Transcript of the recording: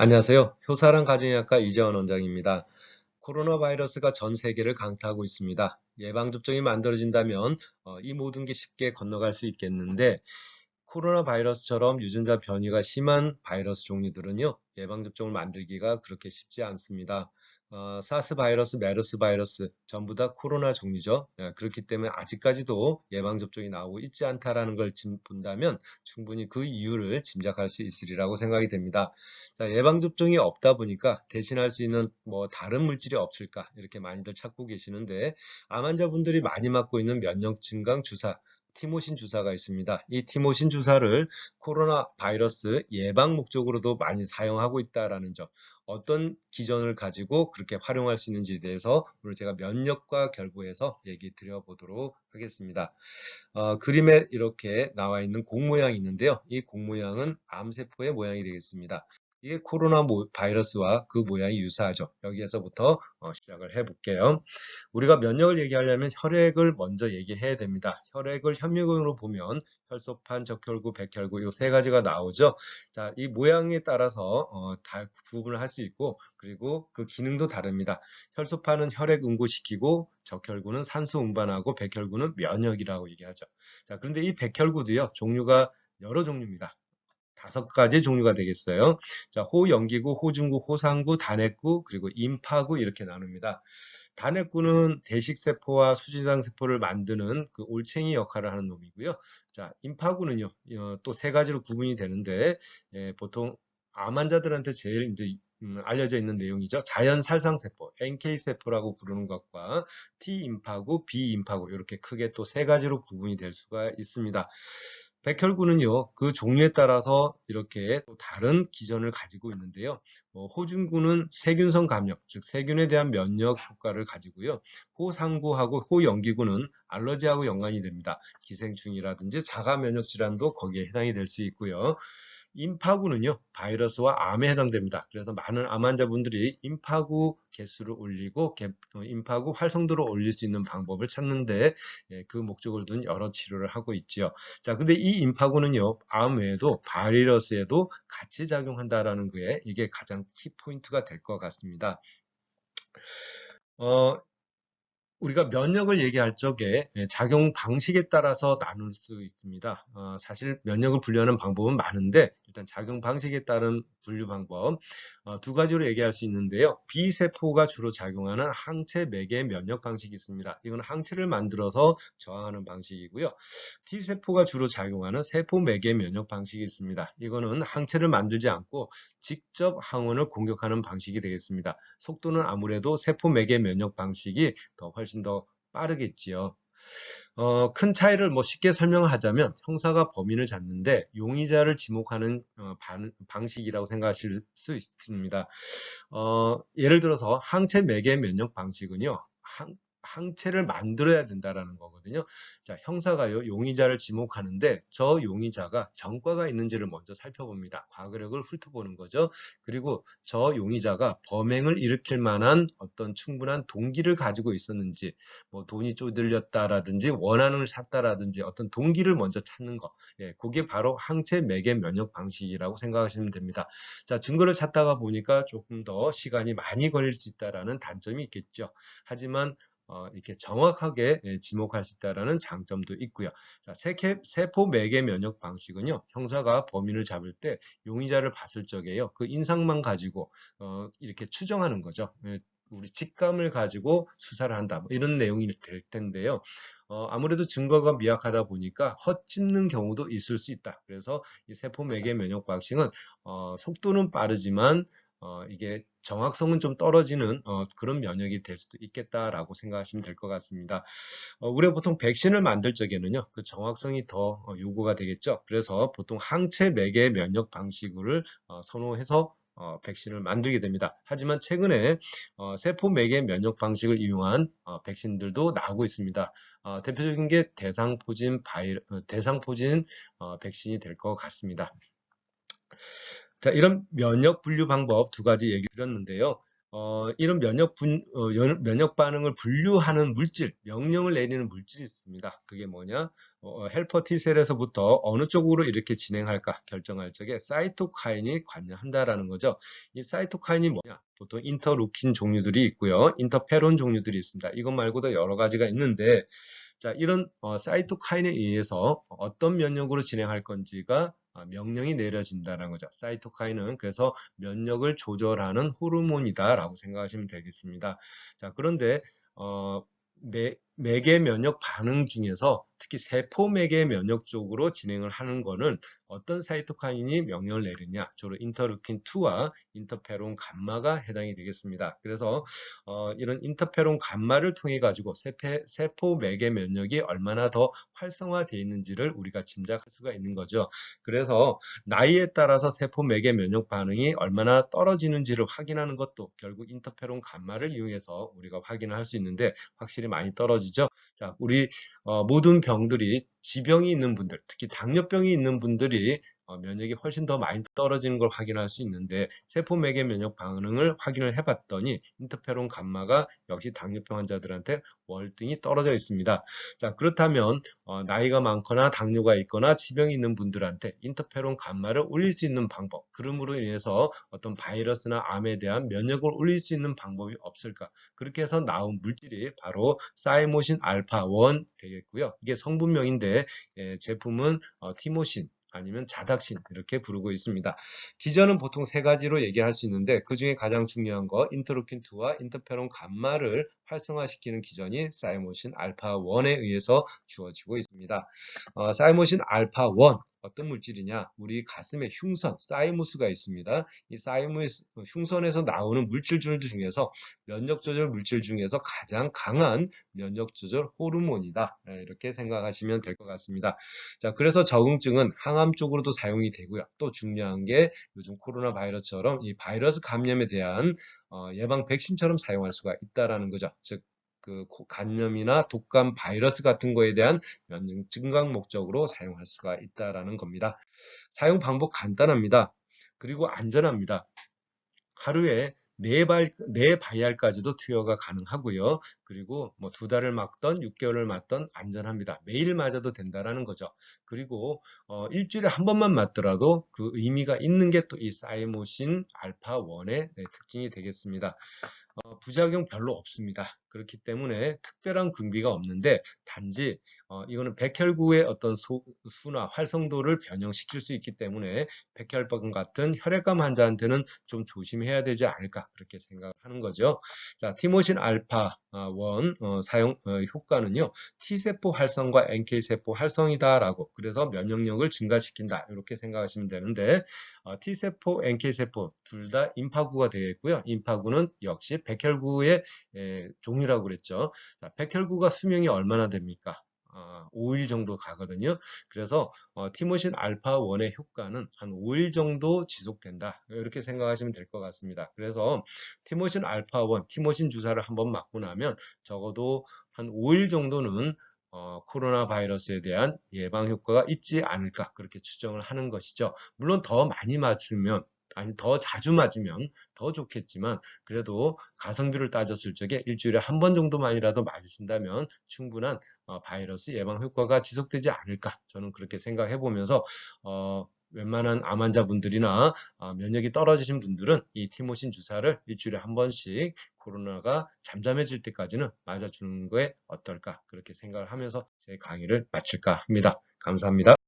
안녕하세요. 효사랑 가정의학과 이재원 원장입니다. 코로나 바이러스가 전 세계를 강타하고 있습니다. 예방접종이 만들어진다면 어, 이 모든 게 쉽게 건너갈 수 있겠는데 코로나 바이러스처럼 유전자 변이가 심한 바이러스 종류들은요, 예방접종을 만들기가 그렇게 쉽지 않습니다. 어, 사스 바이러스, 메르스 바이러스 전부 다 코로나 종류죠. 예, 그렇기 때문에 아직까지도 예방접종이 나오고 있지 않다라는 걸 짐- 본다면 충분히 그 이유를 짐작할 수 있으리라고 생각이 됩니다. 자, 예방접종이 없다 보니까 대신할 수 있는 뭐 다른 물질이 없을까 이렇게 많이들 찾고 계시는데 암 환자분들이 많이 맞고 있는 면역 증강 주사 티모신 주사가 있습니다. 이 티모신 주사를 코로나 바이러스 예방 목적으로도 많이 사용하고 있다라는 점. 어떤 기전을 가지고 그렇게 활용할 수 있는지에 대해서 오늘 제가 면역과 결부해서 얘기 드려보도록 하겠습니다. 어, 그림에 이렇게 나와 있는 공 모양이 있는데요. 이 공 모양은 암세포의 모양이 되겠습니다. 이게 코로나 모- 바이러스와 그 모양이 유사하죠. 여기에서부터 어, 시작을 해볼게요. 우리가 면역을 얘기하려면 혈액을 먼저 얘기해야 됩니다. 혈액을 현미경으로 보면 혈소판, 적혈구, 백혈구 이 세 가지가 나오죠. 자, 이 모양에 따라서 어, 다 구분을 할 수 있고 그리고 그 기능도 다릅니다. 혈소판은 혈액 응고시키고 적혈구는 산소 운반하고 백혈구는 면역이라고 얘기하죠. 자, 그런데 이 백혈구도요. 종류가 여러 종류입니다. 다섯 가지 종류가 되겠어요. 자, 호연기구, 호중구, 호상구, 단핵구, 그리고 임파구 이렇게 나눕니다. 단핵구는 대식세포와 수지장세포를 만드는 그 올챙이 역할을 하는 놈이고요. 자, 임파구는요, 어, 또 세 가지로 구분이 되는데, 예, 보통 암 환자들한테 제일 이제 음, 알려져 있는 내용이죠. 자연 살상세포, NK세포라고 부르는 것과 T임파구, B임파구 이렇게 크게 또 세 가지로 구분이 될 수가 있습니다. 백혈구는요, 그 종류에 따라서 이렇게 또 다른 기전을 가지고 있는데요. 뭐 호중구는 세균성 감염, 즉 세균에 대한 면역 효과를 가지고요. 호상구하고 호연기구는 알러지하고 연관이 됩니다. 기생충이라든지 자가 면역 질환도 거기에 해당이 될 수 있고요. 임파구는요, 바이러스와 암에 해당됩니다. 그래서 많은 암 환자분들이 임파구 개수를 올리고 개- 어, 임파구 활성도를 올릴 수 있는 방법을 찾는데 예, 그 목적을 둔 여러 치료를 하고 있지요. 자, 근데 이 임파구는요, 암 외에도 바이러스에도 같이 작용한다라는 거에 이게 가장 키 포인트가 될 것 같습니다. 어, 우리가 면역을 얘기할 적에 예, 작용 방식에 따라서 나눌 수 있습니다. 어, 사실 면역을 분류하는 방법은 많은데 일단 작용 방식에 따른 분류 방법 어, 두 가지로 얘기할 수 있는데요. B세포가 주로 작용하는 항체 매개 면역 방식이 있습니다. 이건 항체를 만들어서 저항하는 방식이고요. T세포가 주로 작용하는 세포 매개 면역 방식이 있습니다. 이거는 항체를 만들지 않고 직접 항원을 공격하는 방식이 되겠습니다. 속도는 아무래도 세포 매개 면역 방식이 더 훨씬 더 빠르겠지요. 어, 큰 차이를 뭐 쉽게 설명하자면 형사가 범인을 잡는데 용의자를 지목하는 어, 반- 방식이라고 생각하실 수 있습니다. 어, 예를 들어서 항체 매개 면역 방식은요. 항, 항체를 만들어야 된다라는 거거든요. 자, 형사가요, 용의자를 지목하는데 저 용의자가 전과가 있는지를 먼저 살펴봅니다. 과거력을 훑어보는 거죠. 그리고 저 용의자가 범행을 일으킬 만한 어떤 충분한 동기를 가지고 있었는지, 뭐 돈이 쪼들렸다라든지 원한을 샀다라든지 어떤 동기를 먼저 찾는 거. 예, 그게 바로 항체 매개 면역 방식이라고 생각하시면 됩니다. 자, 증거를 찾다가 보니까 조금 더 시간이 많이 걸릴 수 있다라는 단점이 있겠죠. 하지만 어, 이렇게 정확하게 예, 지목할 수 있다라는 장점도 있고요. 자, 세케, 세포 매개 면역 방식은요, 형사가 범인을 잡을 때 용의자를 봤을 적에요, 그 인상만 가지고 어, 이렇게 추정하는 거죠. 예, 우리 직감을 가지고 수사를 한다. 뭐 이런 내용이 될 텐데요. 어, 아무래도 증거가 미약하다 보니까 헛짓는 경우도 있을 수 있다. 그래서 이 세포 매개 면역 방식은 어, 속도는 빠르지만 어, 이게 정확성은 좀 떨어지는 어, 그런 면역이 될 수도 있겠다라고 생각하시면 될 것 같습니다. 어, 우리가 보통 백신을 만들 적에는요, 그 정확성이 더 어, 요구가 되겠죠. 그래서 보통 항체 매개 면역 방식을 어, 선호해서 어, 백신을 만들게 됩니다. 하지만 최근에 어, 세포 매개 면역 방식을 이용한 어, 백신들도 나오고 있습니다. 어, 대표적인 게 대상포진 바이 어, 대상포진 어, 백신이 될 것 같습니다. 자, 이런 면역 분류 방법 두 가지 얘기 드렸는데요. 어, 이런 면역 분, 어, 연- 면역 반응을 분류하는 물질, 명령을 내리는 물질이 있습니다. 그게 뭐냐? 어, 헬퍼 T셀에서부터 어느 쪽으로 이렇게 진행할까 결정할 적에 사이토카인이 관여한다라는 거죠. 이 사이토카인이 뭐냐? 보통 인터루킨 종류들이 있고요. 인터페론 종류들이 있습니다. 이것 말고도 여러 가지가 있는데, 자, 이런 어, 사이토카인에 의해서 어떤 면역으로 진행할 건지가 아, 명령이 내려진다는 거죠. 사이토카인은 그래서 면역을 조절하는 호르몬이다라고 생각하시면 되겠습니다. 자, 그런데 어, 매, 매개 면역 반응 중에서 특히 세포 매개 면역 쪽으로 진행을 하는 거는 어떤 사이토카인이 명령을 내리냐? 주로 인터루킨 2와 인터페론 감마가 해당이 되겠습니다. 그래서 어, 이런 인터페론 감마를 통해 가지고 세페, 세포 매개 면역이 얼마나 더 활성화되어 있는지를 우리가 짐작할 수가 있는 거죠. 그래서 나이에 따라서 세포 매개 면역 반응이 얼마나 떨어지는지를 확인하는 것도 결국 인터페론 감마를 이용해서 우리가 확인을 할 수 있는데 확실히 많이 떨어지 죠. 자, 우리 어, 모든 병들이 지병이 있는 분들, 특히 당뇨병이 있는 분들이 어, 면역이 훨씬 더 많이 떨어지는 걸 확인할 수 있는데 세포 매개 면역 반응을 확인을 해봤더니 인터페론 감마가 역시 당뇨병 환자들한테 월등히 떨어져 있습니다. 자 그렇다면 어, 나이가 많거나 당뇨가 있거나 지병이 있는 분들한테 인터페론 감마를 올릴 수 있는 방법, 그름으로 인해서 어떤 바이러스나 암에 대한 면역을 올릴 수 있는 방법이 없을까? 그렇게 해서 나온 물질이 바로 사이모신 알파 1 되겠고요. 이게 성분명인데 예, 제품은 어, 티모신 아니면 자닥신 이렇게 부르고 있습니다. 기전은 보통 세 가지로 얘기할 수 있는데 그 중에 가장 중요한 거 인터루킨 2와 인터페론 감마를 활성화시키는 기전이 사이모신 알파 1에 의해서 주어지고 있습니다. 어, 사이모신 알파 1 어떤 물질이냐? 우리 가슴에 흉선, 사이무스가 있습니다. 이 사이무스 흉선에서 나오는 물질들 중에서 면역 조절 물질 중에서 가장 강한 면역 조절 호르몬이다. 예, 이렇게 생각하시면 될 것 같습니다. 자, 그래서 적응증은 항암 쪽으로도 사용이 되고요. 또 중요한 게 요즘 코로나 바이러스처럼 이 바이러스 감염에 대한 어, 예방 백신처럼 사용할 수가 있다라는 거죠. 즉, 그 코- 감염이나 독감 바이러스 같은 거에 대한 면역 증강 목적으로 사용할 수가 있다라는 겁니다. 사용 방법 간단합니다. 그리고 안전합니다. 하루에 네 발, 네 바이알까지도 투여가 가능하고요. 그리고 뭐 두 달을 맞던 6개월을 맞던 안전합니다. 매일 맞아도 된다라는 거죠. 그리고 어, 일주일에 한 번만 맞더라도 그 의미가 있는 게 또 이 사이모신 알파 1의 특징이 되겠습니다. 어, 부작용 별로 없습니다. 그렇기 때문에 특별한 금기가 없는데 단지 어, 이거는 백혈구의 어떤 소- 수나 활성도를 변형시킬 수 있기 때문에 백혈병 같은 혈액암 환자한테는 좀 조심해야 되지 않을까 그렇게 생각하는 거죠. 자, 티모신 알파 1 사용 어, 효과는요. T세포 활성과 NK세포 활성이다라고 그래서 면역력을 증가시킨다 이렇게 생각하시면 되는데 어, T세포, NK세포 둘 다 임파구가 되어 있고요. 임파구는 역시 백혈구의 에, 종류라고 그랬죠. 자, 백혈구가 수명이 얼마나 됩니까? 아, 5일 정도 가거든요. 그래서 어, 티모신 알파 1의 효과는 한 5일 정도 지속된다. 이렇게 생각하시면 될 것 같습니다. 그래서 티모신 알파 1, 티모신 주사를 한번 맞고 나면 적어도 한 5일 정도는 어, 코로나 바이러스에 대한 예방 효과가 있지 않을까 그렇게 추정을 하는 것이죠. 물론 더 많이 맞으면 아니 더 자주 맞으면 더 좋겠지만 그래도 가성비를 따졌을 적에 일주일에 한 번 정도만이라도 맞으신다면 충분한 어, 바이러스 예방 효과가 지속되지 않을까 저는 그렇게 생각해 보면서 어, 웬만한 암 환자분들이나 아, 면역이 떨어지신 분들은 이 티모신 주사를 일주일에 한 번씩 코로나가 잠잠해질 때까지는 맞아주는 거에 어떨까 그렇게 생각을 하면서 제 강의를 마칠까 합니다. 감사합니다.